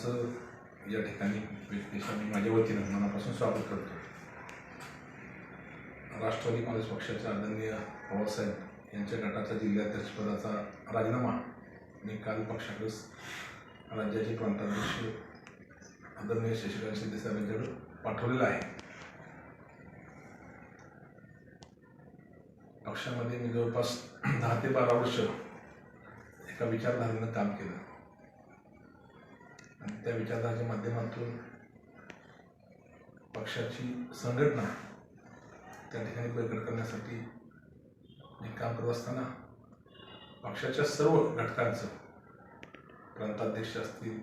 सर्वांचं या ठिकाणी व्यक्तिशा मी माझ्या वतीनं मनापासून स्वागत करतो. राष्ट्रवादी काँग्रेस पक्षाचे आदरणीय पवारसाहेब यांच्या गटाचा जिल्हाध्यक्षपदाचा राजीनामा मी काल पक्षाकडे राज्याचे प्रांताध्यक्ष आदरणीय शशिकांत शिंदेसाहेब यांच्याकडे पाठवलेला आहे. पक्षामध्ये मी जवळपास दहा ते बारा वर्ष एका विचारधारेनं काम केलं. आणि त्या विचारधाराच्या माध्यमातून पक्षाची संघटना त्या ठिकाणी बळकट करण्यासाठी मी काम करत असताना पक्षाच्या सर्व घटकांचं प्रांताध्यक्ष असतील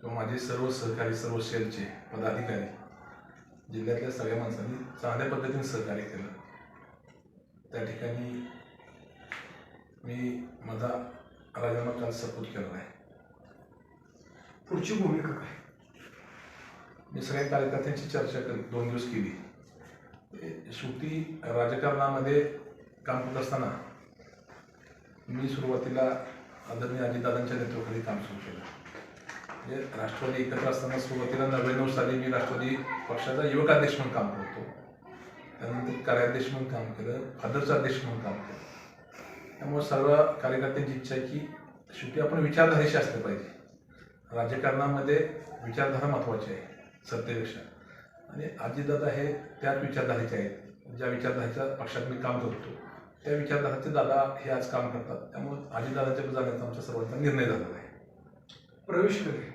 किंवा माझे सर्व सहकारी सर्व सेलचे पदाधिकारी जिल्ह्यातल्या सगळ्या माणसांनी चांगल्या पद्धतीने सहकार्य केलं. त्या ठिकाणी मी माझा राजीनामा काल सपोर्ट केला आहे. पुढची भूमिका काय? मी सगळ्या कार्यकर्त्यांची चर्चा कर दोन दिवस केली. ए, शेवटी राजकारणामध्ये काम करत असताना मी सुरुवातीला आदरणीय अजितदादांच्या नेतृत्वाखाली काम सुरू केलं. म्हणजे राष्ट्रवादी एकत्र असताना सुरुवातीला नव्याण्णव साली मी राष्ट्रवादी पक्षाचा युवकाध्यक्ष म्हणून काम करतो. त्यानंतर कार्याध्यक्ष म्हणून काम केलं फादरचा अध्यक्ष म्हणून काम केलं. त्यामुळे सर्व कार्यकर्त्यांची इच्छा आहे की शेवटी आपण विचारधारेशी असलं पाहिजे. राजकारणामध्ये विचारधारा महत्त्वाची आहे सत्तेपेक्षा. आणि अजितदादा हे त्याच विचारधारेचे आहेत. ज्या विचारधारेच्या पक्षात मी काम करतो त्या विचारधारेचे दादा हे आज काम करतात. त्यामुळे अजितदादाच्या जाण्याचा आमच्या सर्वांचा निर्णय झालेला आहे. प्रवेश कधी?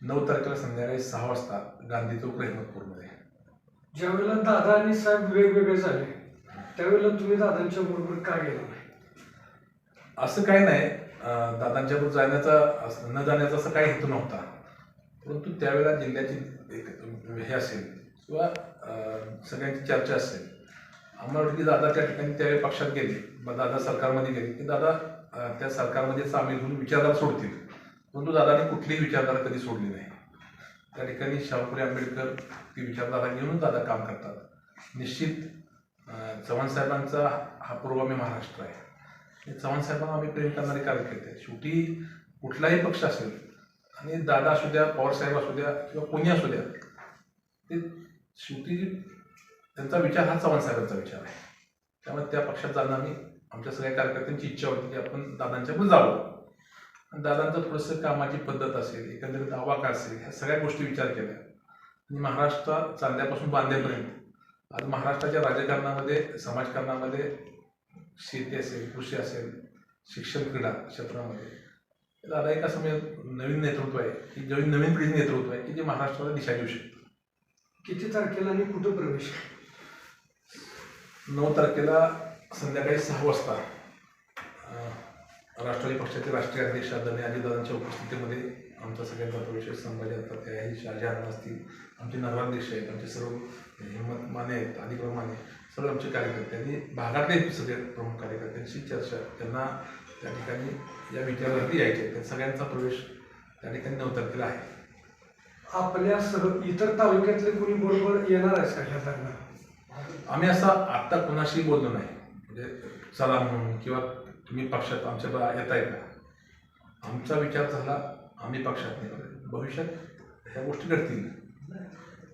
नऊ तारखेला संध्याकाळी सहा वाजता गांधी चौक रहमतपूरमध्ये. ज्यावेळेला दादा आणि साहेब वेगवेगळे झाले त्यावेळेला तुम्ही दादांच्या बरोबर का गेला नाही? असं काही नाही. दादांच्या बरोबर जाण्याचा न जाण्याचा असं काही हेतू नव्हता. परंतु त्यावेळेला जिल्ह्याची एक हे असेल किंवा सगळ्यांची चर्चा असेल. आम्हाला वाटतं की दादा त्या ठिकाणी त्यावेळी पक्षात गेले. मग दादा सरकारमध्ये गेले. की दादा त्या सरकारमध्ये सामील होऊन विचारधारा सोडतील. परंतु दादाने कुठलीही विचारधारा कधी सोडली नाही. त्या ठिकाणी शाहपुरी आंबेडकर ती विचारधारा घेऊन दादा काम करतात. निश्चित चव्हाण साहेबांचा हा पूर्वामी महाराष्ट्र आहे. चव्हाण साहेबांना आम्ही प्रेम करणारे कार्यकर्ते शेवटी कुठलाही पक्ष असेल आणि दादा असू द्या पवार साहेब असू द्या किंवा कोणी असू द्या ते शेवटी त्यांचा विचार हा चव्हाण साहेबांचा विचार आहे. त्यामुळे त्या पक्षात जाणं आम्ही आमच्या सगळ्या कार्यकर्त्यांची इच्छा होती की आपण दादांच्या पण जावं. आणि दादांचं थोडंसं कामाची पद्धत असेल एकंदरीत आवाका असेल ह्या सगळ्या गोष्टी विचार केल्या. आणि महाराष्ट्र चांदल्यापासून बांधेपर्यंत. आज महाराष्ट्राच्या राजकारणामध्ये समाजकारणामध्ये शेती असेल कृषी असेल शिक्षण क्रीडा क्षेत्रामध्ये. दादा एक असं म्हणजे नवीन नेतृत्व आहे की जे नवीन पिढी नेतृत्व आहे की जे महाराष्ट्राला दिशा देऊ शकते. किती तारखेला आणि कुठं प्रवेश नऊ तारखेला संध्याकाळी सहा वाजता राष्ट्रवादी पक्षाचे राष्ट्रीय अध्यक्ष आदरणीय अजितदादांच्या उपस्थितीमध्ये आमचा सगळ्यांचा प्रवेश संभाजी आहे शहाजहान असतील. आमचे नगराध्यक्ष आहेत आमचे सर्व हिंमत माने आहेत अधिक्रम माने सर्व आमचे कार्यकर्ते आणि भागातले सगळे प्रमुख कार्यकर्त्यांशी चर्चा त्यांना त्या ठिकाणी या विचारावरती यायचे. त्या सगळ्यांचा प्रवेश त्या ठिकाणी नऊ तारखेला आहे. आपल्या सह इतर तालुक्यातले कोणी बरोबर येणार आहेस का ह्या दरम्यान? आम्ही असं आत्ता कुणाशी बोललो नाही. म्हणजे चला म्हणून किंवा तुम्ही पक्षात आमच्या बा येताय का? आमचा विचार झाला आम्ही पक्षात नाही भविष्यात ह्या गोष्टी घडतील.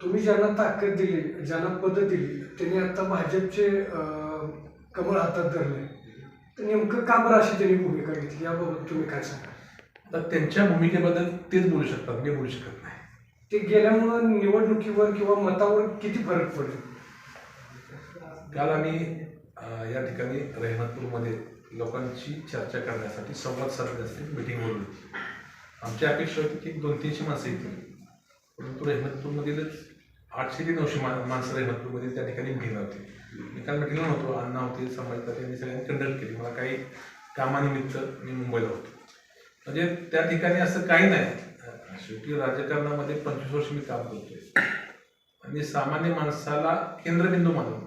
तुम्ही ज्यांना ताकद दिली ज्यांना पद दिली त्यांनी आता भाजपचे कमळ हातात धरले. तर नेमकं का बरं अशी त्यांनी भूमिका घेतली? याबाबत तुम्ही काय सांगा तर त्यांच्या भूमिकेबद्दल तेच बोलू शकतात मी बोलू शकत नाही. ते गेल्यामुळं निवडणुकीवर किंवा मतावर किती फरक पडेल काल आम्ही या ठिकाणी रहमतपूरमध्ये लोकांची चर्चा करण्यासाठी संवाद साधण्यासाठी मिटिंग बोलली होती. आमची अपेक्षा होती की दोन तीनशे माणसं येतील. परंतु रहमतपूरमधीलच आठशे ते नऊशे मा माणसं रहमतपूरमध्ये त्या ठिकाणी मिटिंगला होती. मी काल मिटिंगला नव्हतो अण्णा होते संभाजी यांनी सगळ्यांनी कंडक्ट केली. मला काही कामानिमित्त मी मुंबईला होतो. म्हणजे त्या ठिकाणी असं काही नाही. शेवटी राजकारणामध्ये पंचवीस वर्ष मी काम करतोय. आणि सामान्य माणसाला केंद्रबिंदू मानून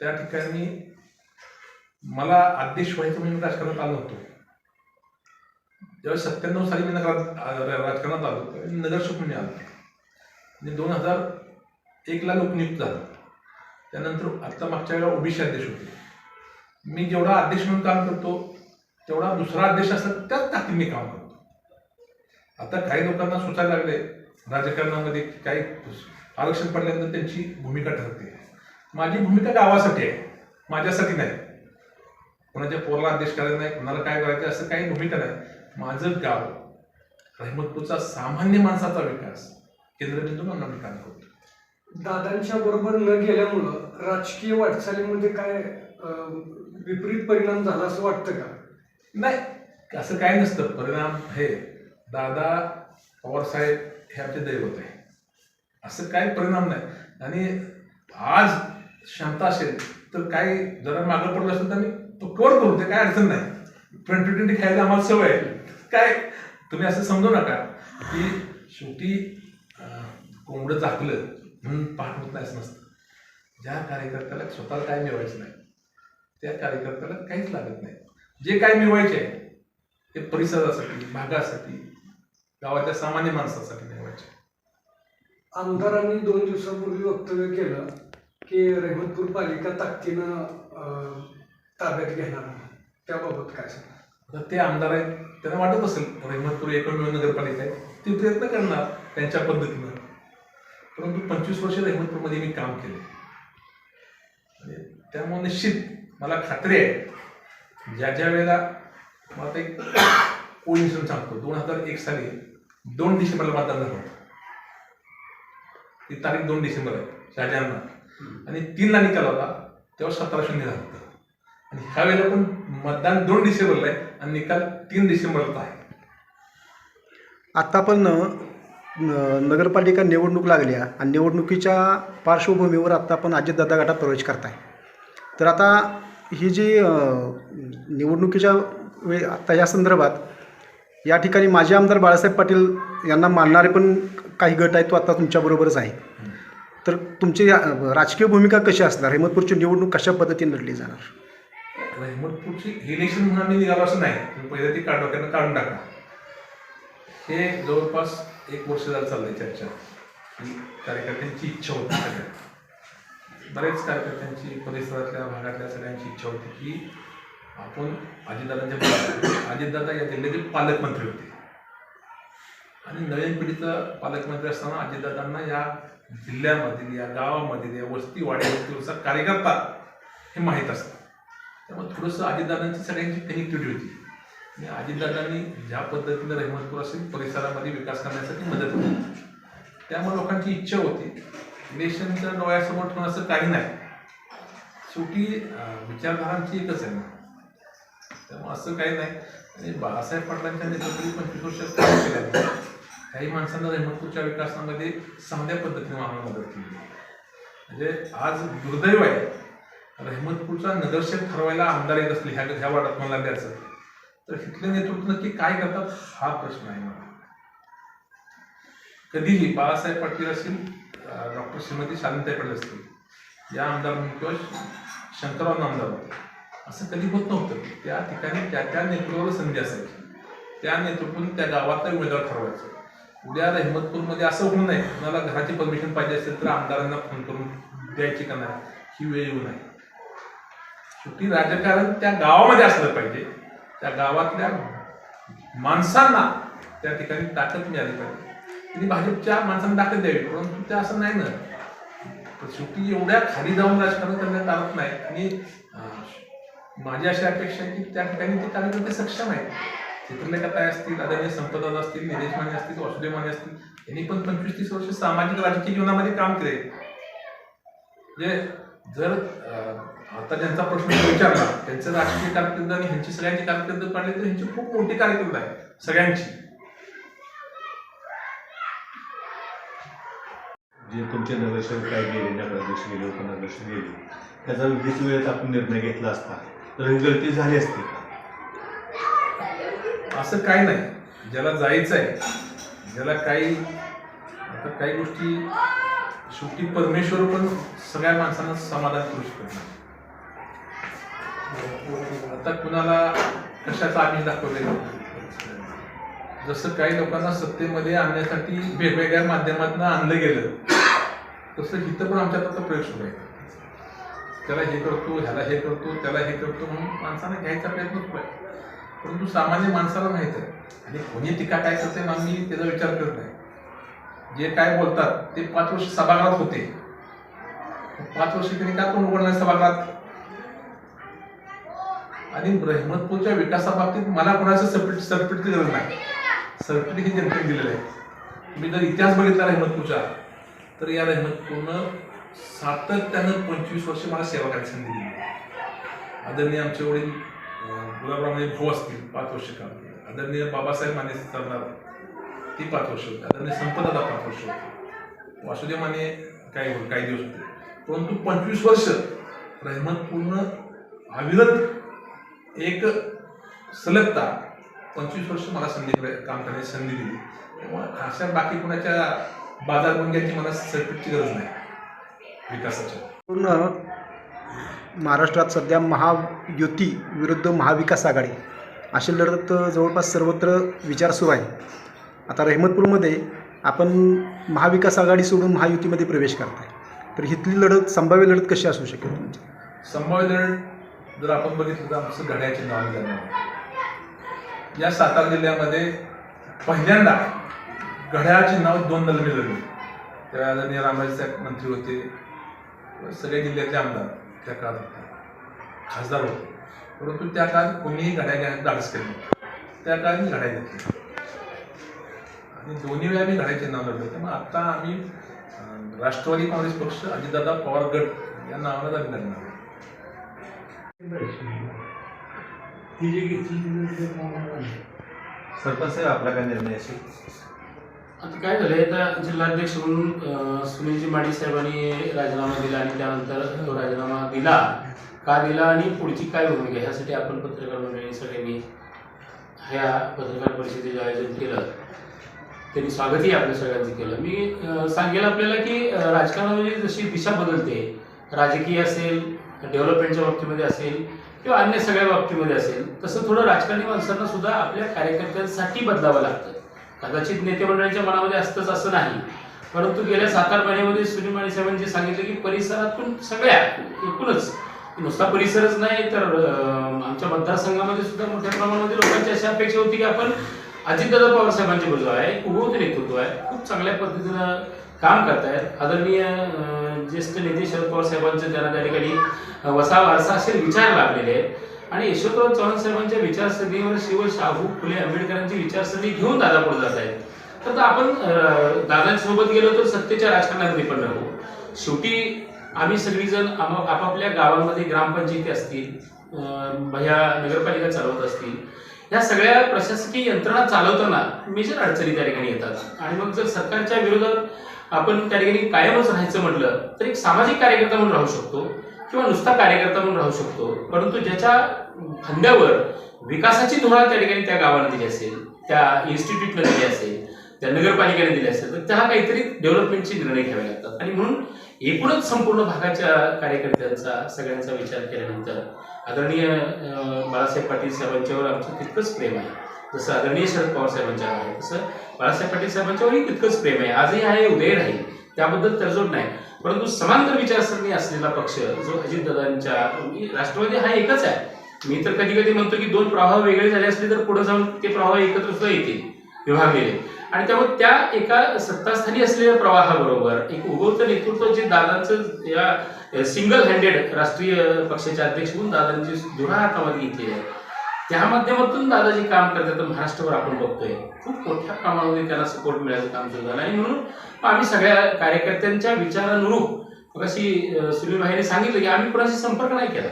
त्या ठिकाणी मला अध्यक्ष व्हायचं म्हणून मी राजकारणात आलो होतो ज्यावेळेस सत्त्याण्णव साली मी नगरात राजकारणात आलो त्यावेळी मी नगरसेवक म्हणून आलो. म्हणजे दोन हजार एकला लोकनियुक्त झाला. त्यानंतर आत्ता मागच्या वेळेला ओबीसी अध्यक्ष होते. मी जेवढा अध्यक्ष म्हणून काम करतो तेवढा दुसरा अध्यक्ष असतात त्याच ताकदीने काम करतो. आता काही लोकांना सुचायला लागले राजकारणामध्ये काही आरक्षण पडल्यानंतर त्यांची भूमिका ठरते. माझी भूमिका गावासाठी आहे माझ्यासाठी नाही. कोणाच्या पोराला आदेश करायचा नाही कोणाला काय करायचं असं काही भूमिका नाही. माझं गाव रहिमतपूरचा सामान्य माणसाचा विकास केंद्रबिंदू म्हणून काम करतो. दादांच्या बरोबर न गेल्यामुळं राजकीय वाटचालीमध्ये काय विपरीत परिणाम झाला असं वाटतं का? नाही असं काही नसतं. परिणाम हे दादा पवारसाहेब हे आमचे दैवत आहे. असं काही परिणाम नाही. आणि आज क्षमता असेल तर काही जरा मागं पडलं असेल तर आम्ही तो कवर करू ते काय अडचण नाही. ट्वेंटी ट्वेंटी खेळायला आम्हाला सवय आहे. काय तुम्ही असं समजू नका की शेवटी कोंबडं झाकलं म्हणून पाठ होत नाही असं नसतं. ज्या कार्यकर्त्याला स्वतःला काय मिळवायचं नाही त्या कार्यकर्त्याला काहीच लागत नाही. जे काय मिळवायचे आहे ते परिसरासाठी भागासाठी गावाच्या सामान्य माणसासाठी मिळवायचे आमदारांनी दोन दिवसापूर्वी वक्तव्य केलं की रहिमतपूर पालिका ताकदीनं ताब्यात घेणार नाही. त्याबाबत काय सांगा ते आमदार आहेत त्यांना वाटत असेल रहिमतपूर एकमेव नगरपालिका आहे ते प्रयत्न करणार त्यांच्या पद्धतीनं. परंतु पंचवीस वर्ष अहमदपूरमध्ये मी काम केले. त्यामुळे निश्चित मला खात्री आहे ज्या ज्या वेळेला मला एक कोइन्सिडन्स सांगतो दोन हजार एक साली दोन डिसेंबरला मतदान झालं होतं. ती तारीख दोन डिसेंबर आहे शहाजहानला आणि तीनला निकाल होता तेव्हा सतरा शून्य झालं होतं. आणि ह्या वेळेला पण मतदान दोन डिसेंबरला आहे आणि निकाल तीन डिसेंबरला आहे. आता पण नगरपालिका निवडणूक लागल्या आणि निवडणुकीच्या पार्श्वभूमीवर आत्ता आपण अजितदादा गटात प्रवेश करताय. तर आता ही जी निवडणुकीच्या वे आता या संदर्भात या ठिकाणी माजी आमदार बाळासाहेब पाटील यांना मानणारे पण काही गट आहेत तो आता तुमच्याबरोबरच आहे. तर तुमची राजकीय भूमिका कशी असणार? हेमतपूरची निवडणूक कशा पद्धतीने लढली जाणार? हेमतपूरची इलेक्शन म्हणून आम्ही निघालो असं नाही. तुम्ही ती काढून टाका. हे जवळपास एक वर्ष झालं चाललंय चर्चा. ही कार्यकर्त्यांची इच्छा होती सगळ्या बरेच कार्यकर्त्यांची परिसरातल्या भागातल्या सगळ्यांची इच्छा होती की आपण अजितदादांच्या अजितदादा या जिल्ह्यातील पालकमंत्री होते. आणि नवीन पिढीचं पालकमंत्री असताना अजितदादांना या जिल्ह्यामधील या गावामधील या वस्ती वाड्या कार्यकर्ता हे माहीत असतं त्यामुळे थोडंसं अजितदादांची सगळ्यांची कनेक्टिव्हिटी होती. आणि अजितदादांनी ज्या पद्धतीनं रहमतपूर असेल परिसरामध्ये विकास करण्यासाठी मदत केली. त्यामुळे लोकांची इच्छा होती. इलेक्शनच्या डोळ्यासमोर ठेवून असं काही नाही. शेवटी अं, विचारधारांची एकच आहे ना. त्यामुळे असं काही नाही. आणि बाळासाहेब पाटलांच्या नेतृत्वाखाली पंचवीस वर्षात काम केलं. काही माणसांना रहमतपूरच्या विकासामध्ये चांगल्या पद्धतीने आम्हाला मदत केली. म्हणजे आज दुर्दैव आहे. रहमतपूरचा नगरसेवक ठरवायला आमदार येत असले ह्या ह्या वार्डात मला द्यायचं? तर इथले नेतृत्व नक्की काय करतात? हा प्रश्न आहे मला. कधीही बाळासाहेब पाटील असतील डॉक्टर श्रीमती शालिनताई पाटील असतील या आमदार म्हणून किंवा शंकरराव आमदार होते असं कधी होत नव्हतं. त्या ठिकाणी त्या त्या नेतृत्वाला संधी असायची. त्या नेतृत्वाने त्या गावातला उमेदवार ठरवायचं. उद्या रहमतपूरमध्ये असं होऊ नये. कुणाला घराची परमिशन पाहिजे असेल तर आमदारांना फोन करून द्यायची का नाही? ही वेळ येऊ नये. शेवटी राजकारण त्या गावामध्ये असलं पाहिजे. त्या गावातल्या माणसांना त्या ठिकाणी ताकद मिळाली पाहिजे. त्यांनी भाजपच्या माणसांना ताकद द्यावी परंतु ते असं नाही ना तर शेवटी एवढ्या खाली जाऊन राजकारण करण्यात आलं नाही. आणि माझी अशी अपेक्षा आहे की त्या ठिकाणी ते कार्यकर्ते सक्षम आहेत. चित्रलेखाताई असतील आदरणीय संपदा असतील निलेश माने असतील वासुदेव माने असतील यांनी पण पंचवीस तीस वर्ष सामाजिक राजकीय जीवनामध्ये काम केले. म्हणजे जर अं, आता ज्यांचा प्रश्न विचारला त्यांचं राजकीय कारकीर्द आणि ह्यांची सगळ्यांची कारकीर्द पाडली तर ह्यांची खूप मोठी कारकीर्द आहे सगळ्यांची. जे तुमचे नगरसेवक काय गेले नगराध्यक्ष गेले उपनगराध्यक्ष गेले त्याचा वीस वेळेत आपण निर्णय घेतला असता तर ही गळती झाली असती का? असं काही नाही. ज्याला जायचं आहे ज्याला काही आता काही गोष्टी शेवटी परमेश्वर पण सगळ्या माणसांना समाधान करू शकत नाही. आता कुणाला कशाचा आम्ही दाखवले जसं काही लोकांना सत्तेमध्ये आणण्यासाठी वेगवेगळ्या माध्यमातून आणलं गेलं तसं इथं पण आमच्यात आता प्रयोग सुरू आहे. त्याला हे करतो ह्याला हे करतो त्याला हे करतो म्हणून माणसाने घ्यायचा प्रयत्न सुरू आहे. परंतु सामान्य माणसाला माहीत आहे. आणि कोणी टीका काय करते मग मी त्याचा विचार करत नाही. जे काय बोलतात ते पाच वर्ष सभागृहात होते. पाच वर्ष त्यांनी का कोण उघडणार सभागृहात? आणि ब्रह्मपूरच्या विकासाबाबतीत मला कोणाचं सर्टिफिकेट सर्टिफिकेटची गरज नाही. सर्टिफिकेट हे जनतेने दिलेलं आहे. मी जर इतिहास बघितला रहमतपूरचा तर या रहमतपूरनं सातत्यानं पंचवीस वर्ष मला सेवा करायची संधी दिली. आदरणीय आमचे वडील गुलाबराव भाऊ असतील पाच वर्ष काम आदरणीय बाबासाहेब माने सरदार ती पाच वर्ष होती. आदरणीय संपदादा पाच वर्ष होते. वासुदेव माने काही काही दिवस होते. परंतु पंचवीस वर्ष रहमतपूर्ण अविरत एक सलगता. पंचवीस वर्ष मला संधी काम करण्याची संधी दिली. त्यामुळे अशा बाकी कोणाच्या बाजारभंग्याची मला सर्टिफिकेटची गरज नाही. विकासाच्या. पूर्ण महाराष्ट्रात सध्या महायुती विरुद्ध महाविकास आघाडी. अशी लढत जवळपास सर्वत्र विचार सुरू आहे. आता रहमतपूरमध्ये आपण महाविकास आघाडी सोडून महायुतीमध्ये प्रवेश करताय. तर इथली लढत संभाव्य लढत कशी असू शकेल तुमची? संभाव्य लढत जर आपण बघितलं तर आमचं घड्याचे नाव जाणार या सातारा जिल्ह्यामध्ये पहिल्यांदा घड्याळाचे नाव दोन दलमी लढले त्या आदरणीय रामराजे साहेब मंत्री होते. सगळे जिल्ह्यातले आमदार त्या काळात होते. खासदार होते. परंतु त्या काळात कोणीही घड्या घ्यायला धाडस केलं त्या काळात मी घड्या घेतली. आणि दोन्ही वेळा मी घड्याचे नाव लढले त्यामुळे आता आम्ही राष्ट्रवादी काँग्रेस पक्ष अजितदादा पवार गट या नावानं आम्ही लढणार आहे. सरपंच साहेब आपला काय निर्णय असेल? आता काय झालंय आता जिल्हाध्यक्ष म्हणून सुनीलजी माडी साहेबांनी राजीनामा दिला आणि त्यानंतर तो राजीनामा दिला. का दिला आणि पुढची काय भूमिका ह्यासाठी आपण पत्रकार मंडळी सगळ्यांनी ह्या पत्रकार परिषदेचं आयोजन केलं. त्यांनी स्वागतही आपल्या सगळ्यांचं केलं. मी सांगेल आपल्याला की राजकारणामध्ये जशी दिशा बदलते राजकीय असेल डेव्हलपमेंटच्या बाबतीमध्ये असेल किंवा अन्य सगळ्या बाबतीमध्ये असेल तसं थोडं राजकारणी माणसांना सुद्धा आपल्या कार्यकर्त्यांसाठी बदलावं लागतं. कदाचित नेतेमंडळीच्या मनामध्ये असतंच असं नाही. परंतु गेल्या सात आठ महिन्यामध्ये सुनील माने साहेबांनी जे सांगितलं की परिसरातून सगळ्या एकूणच नुसता परिसरच नाही तर आमच्या मतदारसंघामध्ये सुद्धा मोठ्या प्रमाणामध्ये लोकांची अशी अपेक्षा होती की आपण अजितदादा पवार साहेबांची बाजू आहे एक नेतृत्व आहे खूप चांगल्या पद्धतीनं काम करतायत आदरणीय ज्येष्ठ नेते शरद पवार साहेबांचे त्यांना त्या ठिकाणी वसा वारसा असे विचार लागलेले आहेत. आणि यशवंतराव चव्हाण साहेबांच्या विचारसरणीवर शिव शाहू फुले आंबेडकरांची विचारसरणी घेऊन दादा पुढे जात आहेत. तर आपण दादांसोबत गेलो तर सत्तेच्या राजकारणामध्ये पण राहू शेवटी आम्ही सगळीजण आपापल्या गावांमध्ये ग्रामपंचायती असतील भया नगरपालिका चालवत असतील या सगळ्या प्रशासकीय यंत्रणा चालवताना मेजर अडचणी त्या ठिकाणी येतात. आणि मग जर सरकारच्या विरोधात आपण त्या ठिकाणी कायमच राहायचं म्हटलं तर एक सामाजिक कार्यकर्ता म्हणून राहू शकतो किंवा नुसता कार्यकर्ता म्हणून राहू शकतो. परंतु ज्याच्या खांद्यावर विकासाची धुरा त्या ठिकाणी त्या गावाने दिली असेल त्या इन्स्टिट्यूटने दिली असेल त्या नगरपालिकेने दिली असेल तर त्या काहीतरी डेव्हलपमेंटचे निर्णय घ्यावे लागतात. आणि म्हणून एकूणच संपूर्ण भागाच्या कार्यकर्त्यांचा सगळ्यांचा विचार केल्यानंतर आदरणीय बाळासाहेब पाटील साहेबांच्यावर आमचं तितकंच प्रेम आहे. जसं आदरणीय शरद पवार साहेबांच्या आहे तसं बाळासाहेब पाटील साहेबांच्यावरही तितकंच प्रेम आहे. आजही आहे उदय राहील त्याबद्दल तडजोड नाही. परंतु समांतर विचारसरणी असलेला पक्ष जो अजितदादांच्या राष्ट्रवादी हा एकच आहे. मी तर कधी कधी म्हणतो की दोन प्रवाह वेगळे झाले असले तर पुढे जाऊन ते प्रवाह एकत्र सुद्धा येतील विभागलेले. आणि त्यामुळे त्या एका सत्तास्थानी असलेल्या प्रवाहाबरोबर एक उगवतं नेतृत्व जे दादांचं या सिंगल हँडेड राष्ट्रीय पक्षाचे अध्यक्ष म्हणून दादांची धुरा हातामध्ये घेतलेली आहे. त्या माध्यमातून दादाजी काम करतात तर महाराष्ट्रावर आपण बघतोय. खूप मोठ्या प्रमाणामध्ये त्यांना सपोर्ट मिळायचं काम सुरू झालं. आणि म्हणून आम्ही सगळ्या कार्यकर्त्यांच्या विचारानुरूप अशी सुनील सांगितलं की आम्ही कुणाशी संपर्क नाही केला.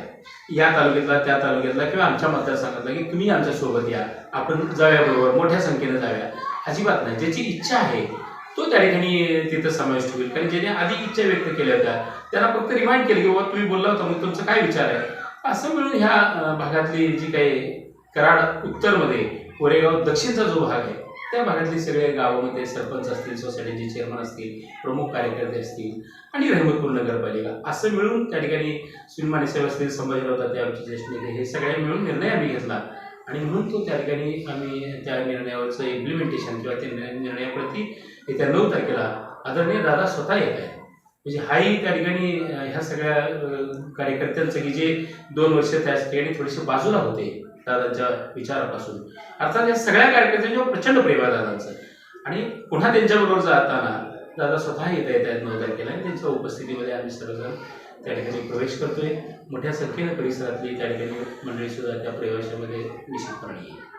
या तालुक्यातला त्या तालुक्यातला किंवा आमच्या मतदारसंघातला की तुम्ही आमच्यासोबत या. आपण जाऊया बरोबर मोठ्या संख्येने जाऊया. अजिबात नाही. ज्याची इच्छा आहे तो त्या ठिकाणी तिथं समाविष्ट होईल. कारण ज्याने आधी इच्छा व्यक्त केल्या होत्या त्यांना फक्त रिमाइंड केलं की बाबा तुम्ही बोलला होता मग तुमचा काय विचार आहे? असं मिळून ह्या भागातली जी काही कराड उत्तरमध्ये कोरेगाव दक्षिणचा जो भाग आहे त्या भागातली सगळे गावामध्ये सरपंच असतील सोसायटीचे चेअरमन असतील प्रमुख कार्यकर्ते असतील आणि रहमतपूर नगरपालिका असं मिळून त्या ठिकाणी सुनमाने साहेब असतील संभाजीराव तात्या आमचे ज्येष्ठ नेते हे सगळे मिळून निर्णय आम्ही घेतला. आणि म्हणून तो त्या ठिकाणी आम्ही त्या निर्णयावरचं इम्प्लिमेंटेशन किंवा त्या निर्णयाप्रती येत्या नऊ तारखेला आदरणीय दादा स्वतः येत आहे म्हणजे हाही त्या ठिकाणी ह्या सगळ्या कार्यकर्त्यांचं की जे दोन वर्ष त्या ठिकाणी थोडेसे बाजूला होते दादांच्या विचारापासून. अर्थात या सगळ्या कार्यकर्त्यांच्या प्रचंड प्रेम आहे दादांचं. आणि पुन्हा त्यांच्याबरोबर जाताना दादा स्वतः येत आहेत नऊ तारखेला आणि त्यांच्या उपस्थितीमध्ये आम्ही सर्वजण त्या ठिकाणी प्रवेश करतोय. मोठ्या संख्येनं परिसरातली त्या ठिकाणी मंडळी सुद्धा त्या प्रवेशामध्ये निश्चितपणे येईल.